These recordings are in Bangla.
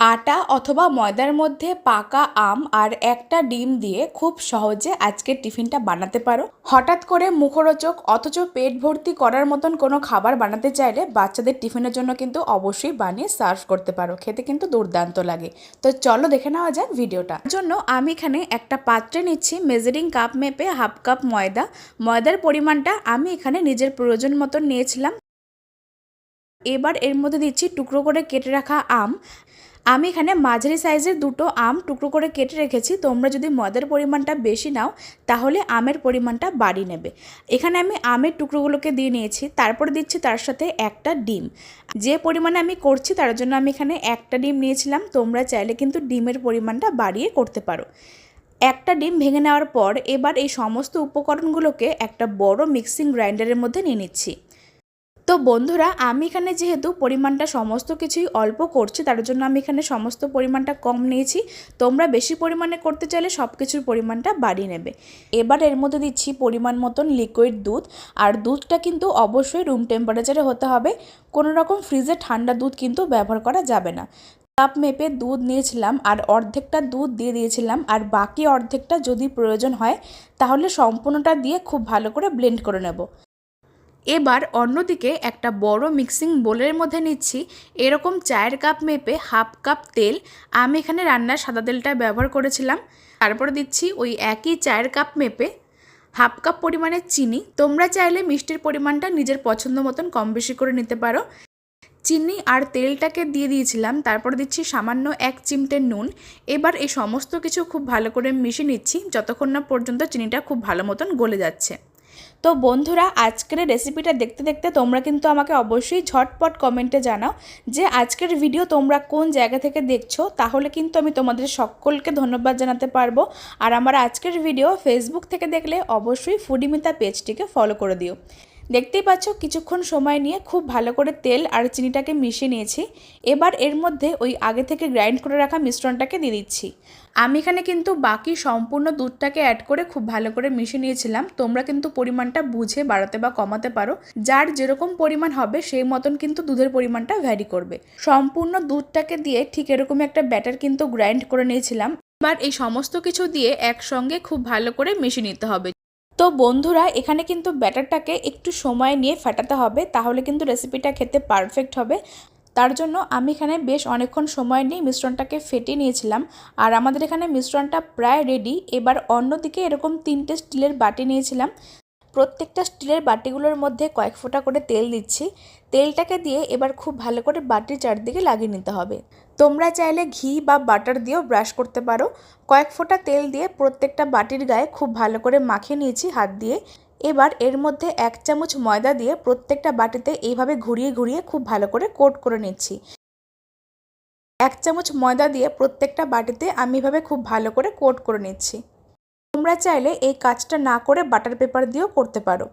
আটা অথবা ময়দার মধ্যে পাকা আম আর একটা ডিম দিয়ে খুব সহজে আজকের টিফিনটা বানাতে পারো। হঠাৎ করে মুখরোচক অথচ পেট ভর্তি করার মতন কোনো খাবার বানাতে চাইলে বাচ্চাদের টিফিনের জন্য কিন্তু অবশ্যই বানিয়ে সার্ভ করতে পারো। খেতে কিন্তু দুর্দান্ত লাগে। তো চলো দেখে নেওয়া যাক ভিডিওটা। জন্য আমি এখানে একটা পাত্রে নিচ্ছি মেজারিং কাপ মেপে হাফ কাপ ময়দা। ময়দার পরিমাণটা আমি এখানে নিজের প্রয়োজন মতন নিয়েছিলাম। এবার এর মধ্যে দিচ্ছি টুকরো করে কেটে রাখা আম। আমি এখানে মাঝারি সাইজের দুটো আম টুকরো করে কেটে রেখেছি। তোমরা যদি ময়দার পরিমাণটা বেশি নাও, তাহলে আমের পরিমাণটা বাড়িয়ে নেবে। এখানে আমি আমের টুকরোগুলোকে দিয়ে নিয়েছি, তারপরে দিচ্ছি তার সাথে একটা ডিম। যে পরিমাণে আমি করছি, তার জন্য আমি এখানে একটা ডিম নিয়েছিলাম। তোমরা চাইলে কিন্তু ডিমের পরিমাণটা বাড়িয়ে করতে পারো। একটা ডিম ভেঙে নেওয়ার পর এবার এই সমস্ত উপকরণগুলোকে একটা বড় মিক্সিং গ্রাইন্ডারের মধ্যে নিয়ে নিচ্ছি। তো বন্ধুরা, আমি এখানে যেহেতু পরিমাণটা সমস্ত কিছুই অল্প করছি, তার জন্য আমি এখানে সমস্ত পরিমাণটা কম নিয়েছি। তোমরা বেশি পরিমাণে করতে চাইলে সব কিছুর পরিমাণটা বাড়িয়ে নেবে। এবার এর মধ্যে দিচ্ছি পরিমাণ মতন লিকুইড দুধ। আর দুধটা কিন্তু অবশ্যই রুম টেম্পারেচারে হতে হবে। কোনো রকম ফ্রিজে ঠান্ডা দুধ কিন্তু ব্যবহার করা যাবে না। কাপ মেপে দুধ নিয়েছিলাম আর অর্ধেকটা দুধ দিয়ে দিয়েছিলাম। আর বাকি অর্ধেকটা যদি প্রয়োজন হয়, তাহলে সম্পূর্ণটা দিয়ে খুব ভালো করে ব্লেন্ড করে নেব। এবার অন্যদিকে একটা বড় মিক্সিং বোলের মধ্যে নিচ্ছি। এরকম চায়ের কাপ মেপে হাফ কাপ তেল। আমি এখানে রান্নার সাদা তেলটা ব্যবহার করেছিলাম। তারপরে দিচ্ছি ওই একই চায়ের কাপ মেপে হাফ কাপ পরিমাণের চিনি। তোমরা চাইলে মিষ্টির পরিমাণটা নিজের পছন্দ মতন কম বেশি করে নিতে পারো। চিনি আর তেলটাকে দিয়ে দিয়েছিলাম। তারপর দিচ্ছি সামান্য এক চিমটে নুন। এবার এই সমস্ত কিছু খুব ভালো করে মিশিয়ে নিচ্ছি। যতক্ষণ না পর্যন্ত চিনিটা খুব ভালো মতন গলে যাচ্ছে। তো বন্ধুরা, আজকের রেসিপিটা দেখতে দেখতে তোমরা কিন্তু আমাকে অবশ্যই ঝটপট কমেন্টে জানাও যে আজকের ভিডিও তোমরা কোন জায়গা থেকে দেখছ, তাহলে কিন্তু আমি তোমাদের সকলকে ধন্যবাদ জানাতে পারব। আর আমার আজকের ভিডিও ফেসবুক থেকে দেখলে অবশ্যই ফুডিমিতা পেজটিকে ফলো করে দিও। দেখতেই পাচ্ছ, কিছুক্ষণ সময় নিয়ে খুব ভালো করে তেল আর চিনিটাকে মিশিয়ে নিয়েছি। এবার এর মধ্যে ওই আগে থেকে গ্রাইন্ড করে রাখা মিশ্রণটাকে দিয়ে দিচ্ছি। আমি এখানে কিন্তু বাকি সম্পূর্ণ দুধটাকে অ্যাড করে খুব ভালো করে মিশিয়ে নিয়েছিলাম। তোমরা কিন্তু পরিমাণটা বুঝে, বাড়াতে বা কমাতে পারো। যার যেরকম পরিমাণ হবে, সেই মতন কিন্তু দুধের পরিমাণটা ভ্যারি করবে। সম্পূর্ণ দুধটাকে দিয়ে ঠিক এরকম একটা ব্যাটার কিন্তু গ্রাইন্ড করে নিয়েছিলাম। এবার এই সমস্ত কিছু দিয়ে একসঙ্গে খুব ভালো করে মিশিয়ে নিতে হবে। বন্ধুরা, এখানে কিন্তু ব্যাটারটাকে একটু সময় নিয়ে ফাটাতে হবে, তাহলে কিন্তু রেসিপিটা খেতে পারফেক্ট হবে। তার জন্য আমি এখানে বেশ অনেকক্ষণ সময় নিয়ে মিশ্রণটাকে ফেটে নিয়েছিলাম। আর আমাদের এখানে মিশ্রণটা প্রায় রেডি এবার অন্যদিকে এরকম তিনটে স্টিলের বাটি নিয়েছিলাম। প্রত্যেকটা স্টিলের বাটিগুলোর মধ্যে কয়েক ফোঁটা করে তেল দিচ্ছি। তেলটাকে দিয়ে এবার খুব ভালো করে বাটির চারদিকে লাগিয়ে নিতে হবে। তোমরা চাইলে ঘি বা বাটার দিয়েও ব্রাশ করতে পারো। কয়েক ফোঁটা তেল দিয়ে প্রত্যেকটা বাটির গায়ে খুব ভালো করে মাখিয়ে নিয়েছি হাত দিয়ে। এবার এর মধ্যে এক চামচ ময়দা দিয়ে প্রত্যেকটা বাটিতে এইভাবে ঘুরিয়ে ঘুরিয়ে খুব ভালো করে কোট করে নিচ্ছি। এক চামচ ময়দা দিয়ে প্রত্যেকটা বাটিতে আমি এভাবে খুব ভালো করে কোট করে নিচ্ছি। তোমরা চাইলে এই কাজটা না করে বাটার পেপার দিয়েও করতে পারো।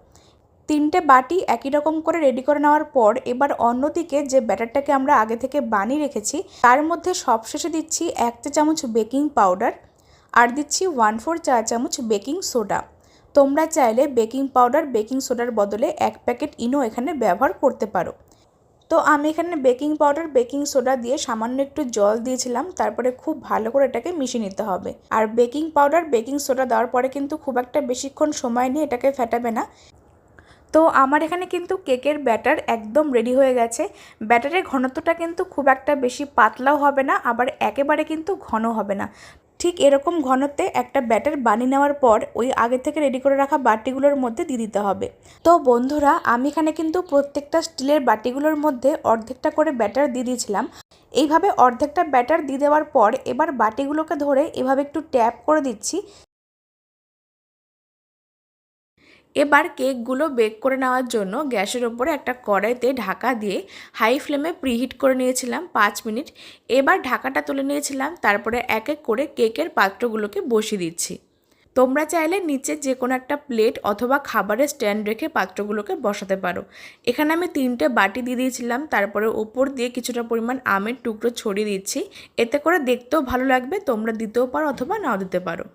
তিনটে বাটি একই রকম করে রেডি করে নেওয়ার পর এবার অন্যদিকে যে ব্যাটারটাকে আমরা আগে থেকে বানিয়ে রেখেছি, তার মধ্যে সবশেষে দিচ্ছি এক চা চামচ বেকিং পাউডার আর দিচ্ছি ওয়ান ফোর চা চামচ বেকিং সোডা। তোমরা চাইলে বেকিং পাউডার, বেকিং সোডার বদলে এক প্যাকেট ইনো এখানে ব্যবহার করতে পারো। তো আমি এখানে বেকিং পাউডার, বেকিং সোডা দিয়ে সামান্য একটু জল দিয়েছিলাম, তারপরে খুব ভালো করে এটাকে মিশিয়ে নিতে হবে। আর বেকিং পাউডার, বেকিং সোডা দেওয়ার পরে কিন্তু খুব একটা বেশিক্ষণ সময় নিয়ে এটাকে ফেটাবে না। তো আমার এখানে কিন্তু কেকের ব্যাটার একদম রেডি হয়ে গেছে। ব্যাটারের ঘনত্বটা কিন্তু খুব একটা বেশি পাতলাও হবে না, আবার একেবারে কিন্তু ঘন হবে না। ঠিক এরকম ঘনত্বে একটা ব্যাটার বানিয়ে নেওয়ার পর ওই আগে থেকে রেডি করে রাখা বাটিগুলোর মধ্যে দিয়ে দিতে হবে। তো বন্ধুরা, আমি এখানে কিন্তু প্রত্যেকটা স্টিলের বাটিগুলোর মধ্যে অর্ধেকটা করে ব্যাটার দিয়ে দিয়েছিলাম। এইভাবে অর্ধেকটা ব্যাটার দিয়ে দেওয়ার পর এবার বাটিগুলোকে ধরে এভাবে একটু ট্যাপ করে দিচ্ছি। এবার কেকগুলো বেক করে নেওয়ার জন্য গ্যাসের ওপরে একটা কড়াইতে ঢাকা দিয়ে হাই ফ্লেমে প্রিহিট করে নিয়েছিলাম পাঁচ মিনিট। এবার ঢাকাটা তুলে নিয়েছিলাম, তারপরে এক এক করে কেকের পাত্রগুলোকে বসিয়ে দিচ্ছি। তোমরা চাইলে নিচে যে কোনো একটা প্লেট অথবা খাবারের স্ট্যান্ড রেখে পাত্রগুলোকে বসাতে পারো। এখানে আমি তিনটে বাটি দিয়ে দিয়েছিলাম, তারপরে ওপর দিয়ে কিছুটা পরিমাণ আমের টুকরো ছড়িয়ে দিচ্ছি। এতে করে দেখতেও ভালো লাগবে, তোমরা দিতেও পারো অথবা নাও দিতে পারো।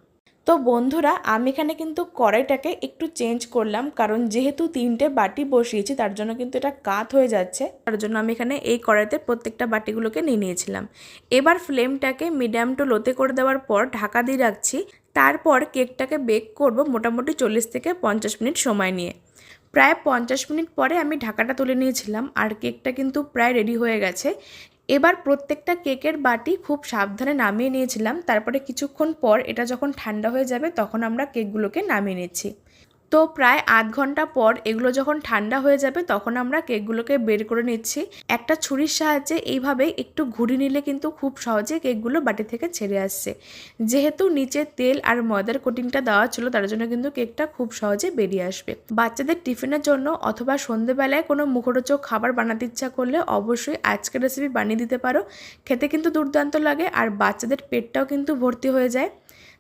তো বন্ধুরা, আমি এখানে কিন্তু কড়াইটাকে একটু চেঞ্জ করলাম, কারণ যেহেতু তিনটে বাটি বসিয়েছি, তার জন্য কিন্তু এটা কাত হয়ে যাচ্ছে। তার জন্য আমি এখানে এই কড়াইতে প্রত্যেকটা বাটিগুলোকে নিয়ে নিয়েছিলাম। এবার ফ্লেমটাকে মিডিয়াম টু লোতে করে দেওয়ার পর ঢাকা দিয়ে রাখছি। তারপর কেকটাকে বেক করব মোটামুটি চল্লিশ থেকে পঞ্চাশ মিনিট সময় নিয়ে। প্রায় পঞ্চাশ মিনিট পরে আমি ঢাকাটা তুলে নিয়েছিলাম, আর কেকটা কিন্তু প্রায় রেডি হয়ে গেছে। এবার প্রত্যেকটা কেকের বাটি খুব সাবধানে নামিয়ে নিয়েছিলাম। তারপরে কিছুক্ষণ পর এটা যখন ঠান্ডা হয়ে যাবে তখন আমরা কেকগুলোকে নামিয়ে নিচ্ছি। তো প্রায় আধ ঘণ্টা পর এগুলো যখন ঠান্ডা হয়ে যাবে, তখন আমরা কেকগুলোকে বের করে নিচ্ছি। একটা ছুরির সাহায্যে এইভাবে একটু ঘুরি নিলে কিন্তু খুব সহজে কেকগুলো বাটি থেকে ছেড়ে আসছে। যেহেতু নিচে তেল আর ময়দার কোটিংটা দেওয়া ছিল, তার জন্য কিন্তু কেকটা খুব সহজে বেরিয়ে আসবে। বাচ্চাদের টিফিনের জন্য অথবা সন্ধেবেলায় কোনো মুখরোচক খাবার বানাতে ইচ্ছা করলে অবশ্যই আজকের রেসিপি বানিয়ে দিতে পারো। খেতে কিন্তু দুর্দান্ত লাগে আর বাচ্চাদের পেটটাও কিন্তু ভর্তি হয়ে যায়।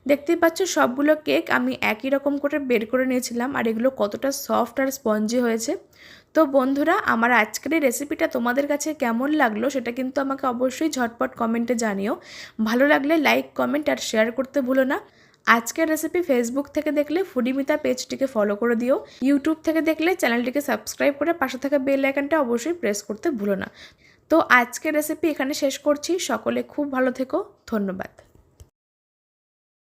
দেখতেই পাচ্ছ, সবগুলো কেক আমি একই রকম করে বের করে নিয়েছিলাম আর এগুলো কতটা সফট আর স্পঞ্জি হয়েছে। তো বন্ধুরা, আমার আজকের এই রেসিপিটা তোমাদের কাছে কেমন লাগল সেটা কিন্তু আমাকে অবশ্যই ঝটপট কমেন্টে জানিও। ভালো লাগলে লাইক, কমেন্ট আর শেয়ার করতে ভুলো না। আজকের রেসিপি ফেসবুক থেকে দেখলে ফুডিমিতা পেজটিকে ফলো করে দিও। ইউটিউব থেকে দেখলে চ্যানেলটিকে সাবস্ক্রাইব করে পাশে থাকা বেল আইকনটা অবশ্যই প্রেস করতে ভুলো না। তো আজকের রেসিপি এখানে শেষ করছি। সকলে খুব ভালো থেকো। ধন্যবাদ।